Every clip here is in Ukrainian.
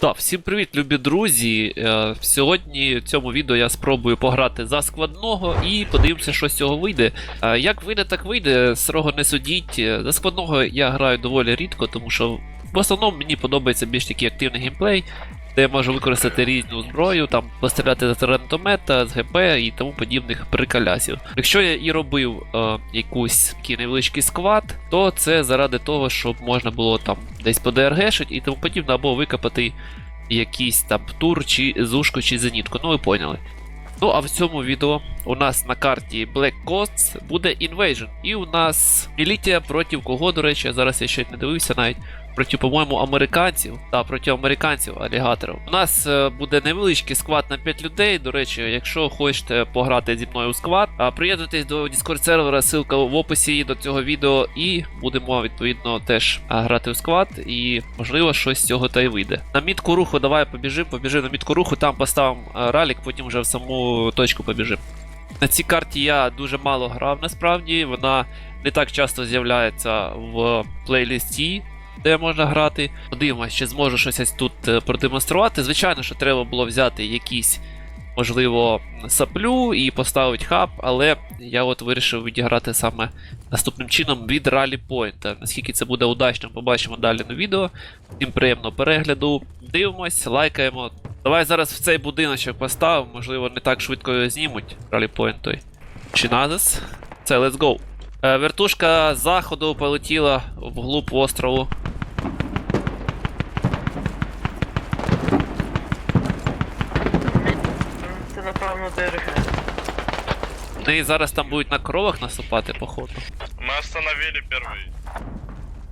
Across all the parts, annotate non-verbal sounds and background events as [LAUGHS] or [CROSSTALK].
Так, всім привіт, любі друзі. Е, Сьогодні в цьому відео я спробую пограти за складного і подивимося, що з цього вийде. Е, Як вийде, так вийде, строго не судіть. Е, За складного я граю доволі рідко, тому що в основному мені подобається більш такий активний геймплей, де я можу використати різну зброю, там постріляти з гранатомета, з ГП і тому подібних приколясів. Якщо я і робив е, якусь такий невеличкий сквад, то це заради того, щоб можна було там десь подергешити і тому подібне, або викопати якийсь там тур, чи зушку, чи зенітку. Ну ви поняли. Ну а в цьому відео у нас на карті Black Coast буде Invasion. І у нас мілітія проти кого, до речі, зараз я ще не дивився навіть. Проти, по-моєму, американців. та проти американців алігаторів. У нас е, буде невеличкий сквад на 5 людей. До речі, якщо хочете пограти зі мною у сквад, а приєднуйтесь до Discord сервера, ссылка в описі до цього відео, і будемо відповідно теж грати у сквад, і можливо щось з цього та й вийде. На мітку руху давай побіжимо, побіжимо на мітку руху, там поставимо ралік, потім вже в саму точку побіжимо. На цій карті я дуже мало грав насправді, вона не так часто з'являється в плейлисті, де можна грати. Подивимось, чи зможу щось тут е, продемонструвати. Звичайно, що треба було взяти якісь, можливо, саплю і поставити хаб, але я от вирішив відіграти саме наступним чином від Rally Point. Наскільки це буде удачно, побачимо далі на відео. Всім приємного перегляду. Дивимось, лайкаємо. Давай зараз в цей будиночок поставимо, можливо, не так швидко його знімуть. Rally Point той. Чи назис? Це let's go. Е, Вертушка заходу полетіла вглуб острову. Це ДРГ. Вони зараз там будуть на коровах наступати, походу. Мы остановили первый.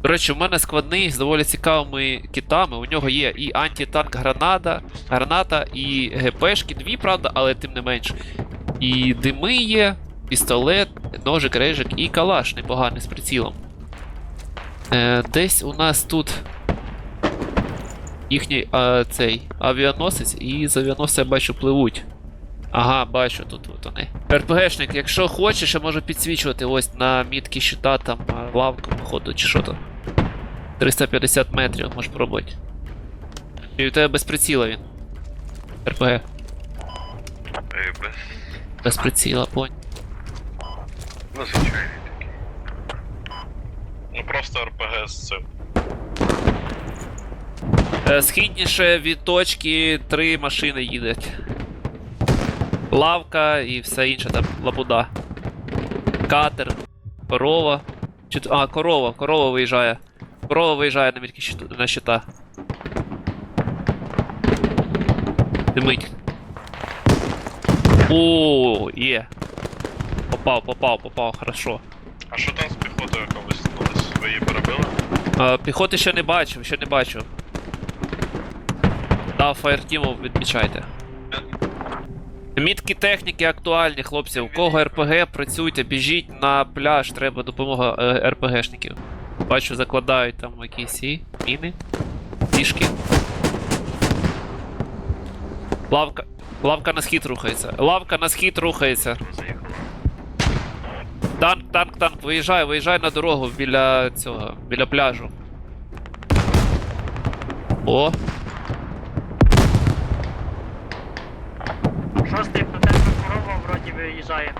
До речі, у мене складний з доволі цікавими китами. У нього є і антитанк граната, граната, і ГПшки, дві, правда, але тим не менш. І дими є, пістолет, ножик, режик і калаш непоганий з прицілом. Е, десь у нас тут їхній а, цей авіаносець, і з авіаносця я бачу пливуть. Ага, бачу тут от вони. РПГшник, якщо хочеш, я можу підсвічувати ось на мітки щита, там лавку, походу, чи що то. 350 метрів, можеш пробувати. І у тебе без приціла він. РПГ. Э, без... Без приціла, понь. Ну, звичайний такий. Ну просто РПГ з цим. Е, Східніше від точки три машини їдуть. Лавка і все інше там лабуда. Катер, корова. Чи... А, корова, корова виїжджає. Корова виїжджає на мітки щит- на щита. Димить. О, є. Попав, попав, попав, хорошо. А що там з піхотою яка висунулась? Ви її перебили? А, піхоти ще не бачив, ще не бачив. Да, фаєртімов відмічайте. Мітки техніки актуальні, хлопці. У кого РПГ, працюйте, біжіть на пляж, треба допомога е, РПГшників. Бачу, закладають там якісь міни, тішки. Лавка. Лавка на схід рухається. Лавка на схід рухається. Танк, танк, танк, виїжджай, виїжджай на дорогу біля цього, біля пляжу. О, виїжджає.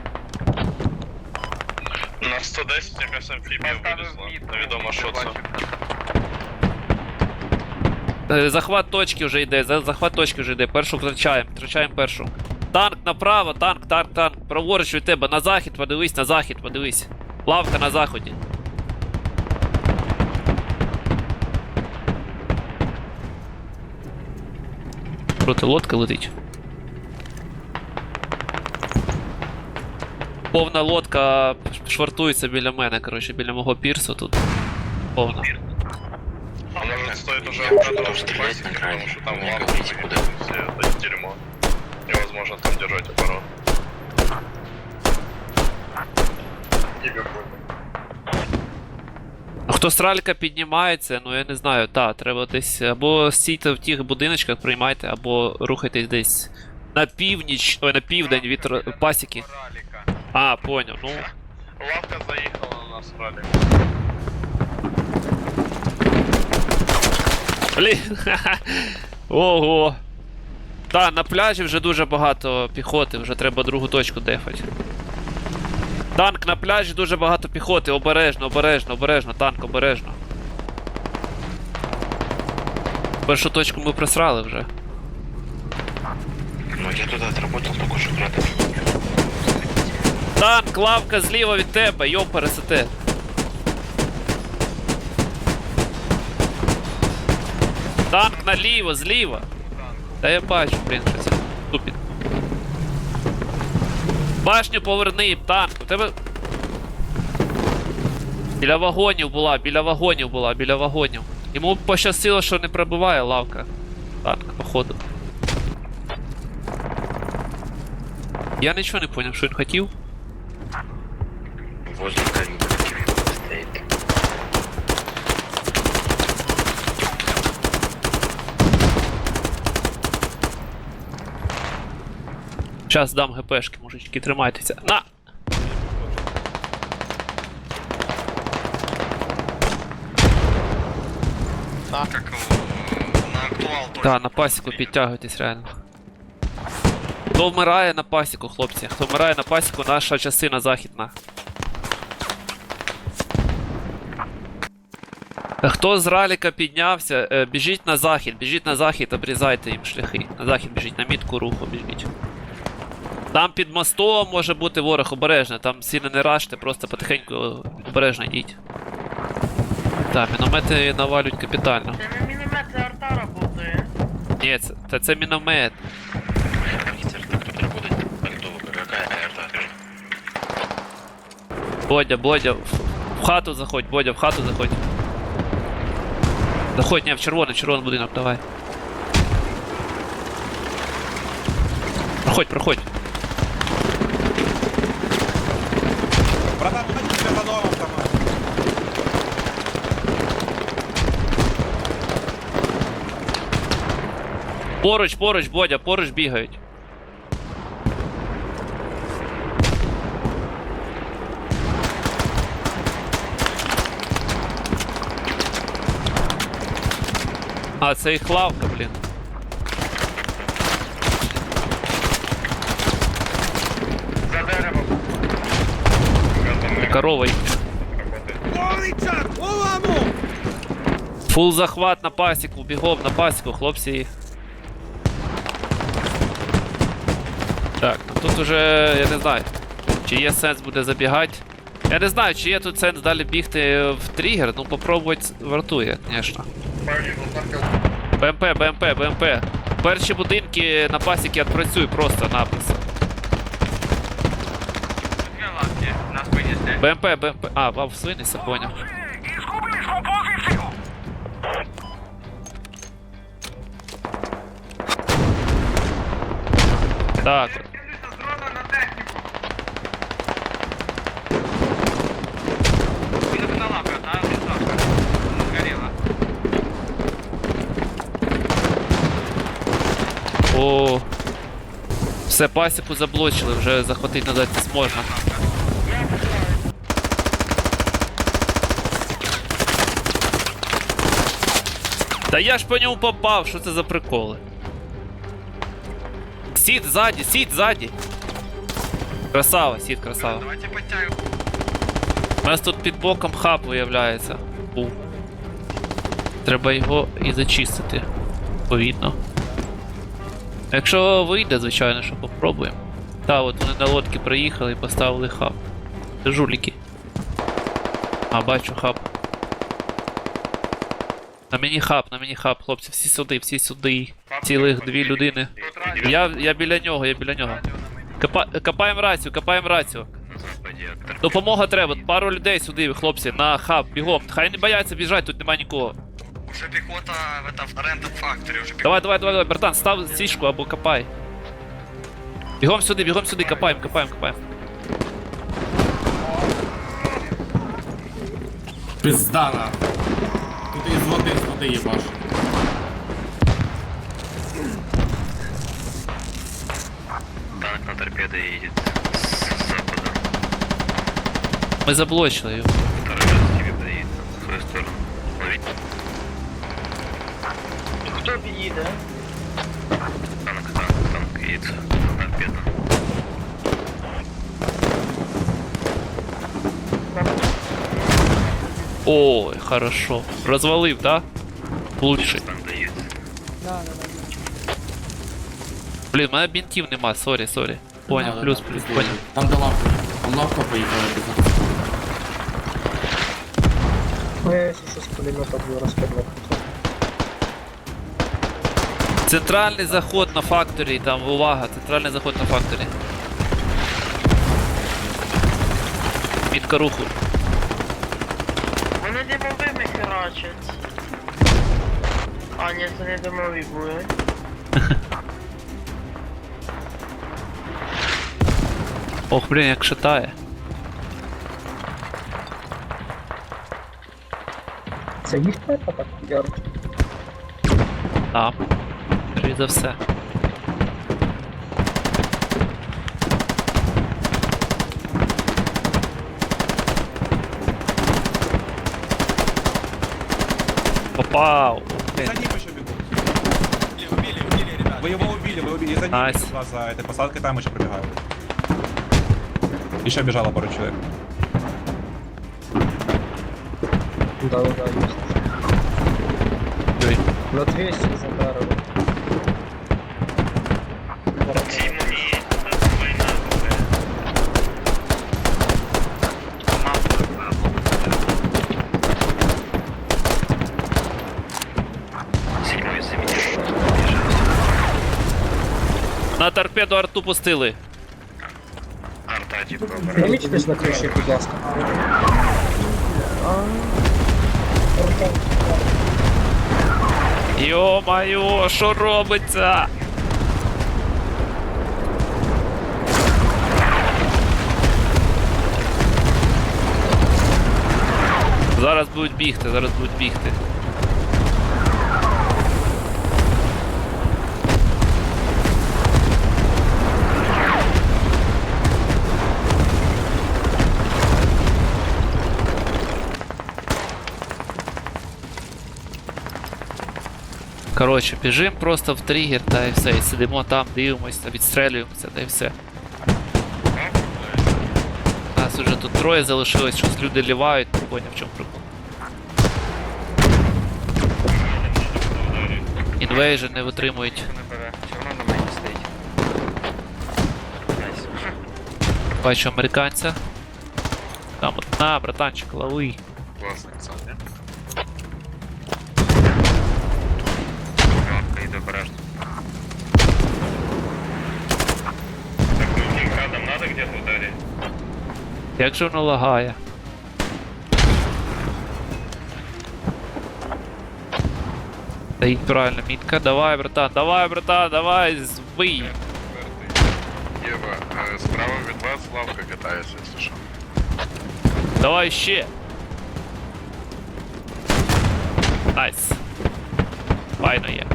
На 110 якась амфібія вилізла. Невідомо що це. е, захват точки вже йде, за- захват точки вже йде. Першу втрачаємо, втрачаємо першу. Танк направо, танк, танк, танк. Праворуч від тебе, на захід, подивись, на захід, подивись. Лавка на заході. Проти лодка летить. Повна лодка швартується біля мене, коротше, біля мого пірсу тут. Повна. А може стоїть уже обратно стрелять на кране. что там лавка куда. все это дерьмо. Невозможно там держать оборот. А хто з піднімається, ну я не знаю, та, треба десь або стійте в тих будиночках, приймайте, або рухайтесь десь на північ, ой, на південь від пасіки. А, поняв, ну. Лавка заїхала на нас ралі. Блін. [LAUGHS] Ого. Та, на пляжі вже дуже багато піхоти, вже треба другу точку дефати. Танк на пляжі дуже багато піхоти, обережно, обережно, обережно, танк, обережно. Першу точку ми просрали вже. Ну я туда отработал только что брат. Танк, лавка зліва від тебе, йом пересете. Танк наліво, зліва. Та я бачу, блін, що це тупік. Башню поверни, танк, у тебе. Біля вагонів була, біля вагонів була, біля вагонів. Йому пощастило, що не пробиває лавка. Танк, походу. Я нічого не поняв, що він хотів. Возле камня стоит. Зараз дам ГПшки, мужички, тримайтеся. На! Как на актуал. Та, на пасіку підтягуйтесь реально. Хто вмирає на пасіку, хлопці? Хто вмирає на пасіку, наша частина західна. Хто з раліка піднявся, е, біжіть на захід, біжіть на захід, обрізайте їм шляхи. На захід біжіть, на мітку руху біжіть. Там під мостом може бути ворог обережно, там сильно не раште, просто потихеньку обережно йдіть. Так, міномети навалюють капітально. Це не міномет, це арта работає. Ні, це, це, це міномет. Бодя, Бодя, в хату заходь, Бодя, в хату заходь. Заходь, не, в червоний, червоний будинок, давай. Проходь, проходь. Братан, выходите по домам там. Поруч, поруч, Бодя, поруч бігають. А, це їх лавка, блін. За деревом. Корова їхня. Фул захват на пасіку, бігом на пасіку, хлопці. Так, ну тут уже я не знаю, чи є сенс буде забігати. Я не знаю, чи є тут сенс далі бігти в тригер, ну попробувати вартує, звісно. БМП, БМП, БМП. Перші будинки на пасіки відпрацюй просто-напросто. БМП, БМП. А, вам свинися, поняв. Так, О. Все, пасіку заблочили, вже захватити назад не зможна. Та я ж по ньому попав, що це за приколи? Сід ззаді, сід ззаді. Красава, сід, красава. У нас тут під боком хаб виявляється. Був. Треба його і зачистити. Повідно. Якщо вийде, звичайно, що попробуємо. Та, от вони на лодки приїхали і поставили хаб. Це жуліки. А, бачу хаб. На мені хаб, на мені хаб, хлопці, всі сюди, всі сюди. Цілих дві людини. Я, я біля нього, я біля нього. Копа, копаємо рацію, копаємо рацію. Допомога треба, пару людей сюди, хлопці, на хаб, бігом. Хай не бояться біжать, тут нема нікого. Уже пехота в этом рендом факторе уже Давай, давай, давай, давай, братан, став сішку або копай. Бігом сюди, бігом сюди, копаємо, копаємо, копаємо. Пизда на. Тут из воды, из воды ебашь. Танк на торпедо едет с запада. Ми заблочили його. Доедет в свою сторону. Ловить. Хто під'їде? Танк, танк, танк едет. Торпеда. Ой, хорошо. Розвалив, да? Лучший. Танк доедет. Блін, у мене бінтів нема, сорі, сорі. Поняв, Да, плюс, да, плюс, да. поняв. Там до лавки. Там лавка поїхала. ти Ну, я если что, с пулемета буду распределять. Центральний заход на факторі, там увага, центральний заход на факторі. Мітка руху. Вони димовими херачать. А, ні, це не димові були. [LAUGHS] Ох, блін, як шатає. Це їхня атака? Ярко. А Скоріше за все. Попав. Блін. За ним еще бегут. Убили, убили, ребят. Вы его убили, вы убили. И за ним Найс. бегут вас за этой посадкой там еще пробегают. Еще бежало пару человек. Да, да, да, есть. Ой. На 200 задарили. На торпеду арту пустили. Арта, типа, Помічтесь на криші, будь ласка. Йо-майо, що робиться? Зараз будуть бігти, зараз будуть бігти. Коротше, біжим просто в тригер, та і все, і сидимо там, дивимося, відстрелюємося, та і все. Нас уже тут троє залишилось, щось люди лівають, не поняв, в чому прикол. Інвейжен не витримують. Бачу американця. Там от на, братанчик, лови. Классный пацан? Кратко и доброжно. Так, ну, градом надо где-то ударить? Як же воно лагає? Стоїть правильно, мітка. Давай, братан, давай, братан, давай, збий. Ева, э, справа від вас лавка катается, если что. Давай ще. Найс. Файно є.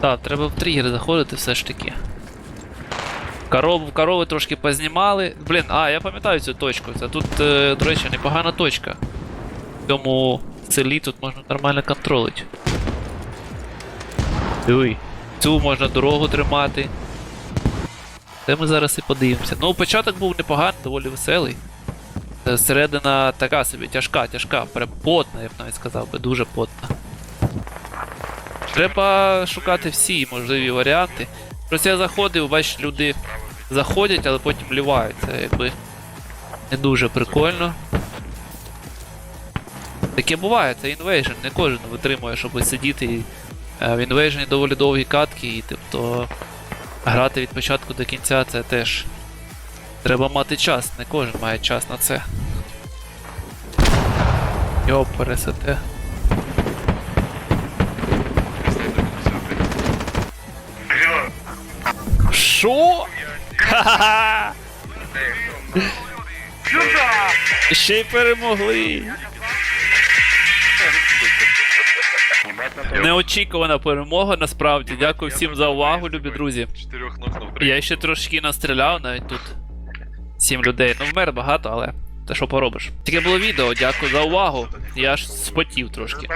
Так, треба в тригер заходити все ж таки. Корову, корови трошки познімали. Блін, а, я пам'ятаю цю точку. Це тут, е, до речі, непогана точка. В цьому селі тут можна нормально контролити. Диви. Цю можна дорогу тримати. Де ми зараз і подивимося. Ну, початок був непоганий, доволі веселий. Е, Середина така собі, тяжка, тяжка, прям потна, я б навіть сказав би, дуже потна. Треба шукати всі можливі варіанти. Просто я заходив, бачиш, люди заходять, але потім лівають. Якби не дуже прикольно. Таке буває, це інвейжн, не кожен витримує, щоб сидіти е, в інвейжні доволі довгі катки, і тобто грати від початку до кінця це теж треба мати час, не кожен має час на це. Йоп, пересете. Що? Ха-ха-ха! Ще й перемогли. Неочікувана перемога, насправді. Дякую всім за увагу, любі друзі. Я ще трошки настріляв навіть тут. Сім людей. Ну, вмер багато, але. Та що поробиш? Таке було відео, дякую за увагу. Я аж спотів трошки.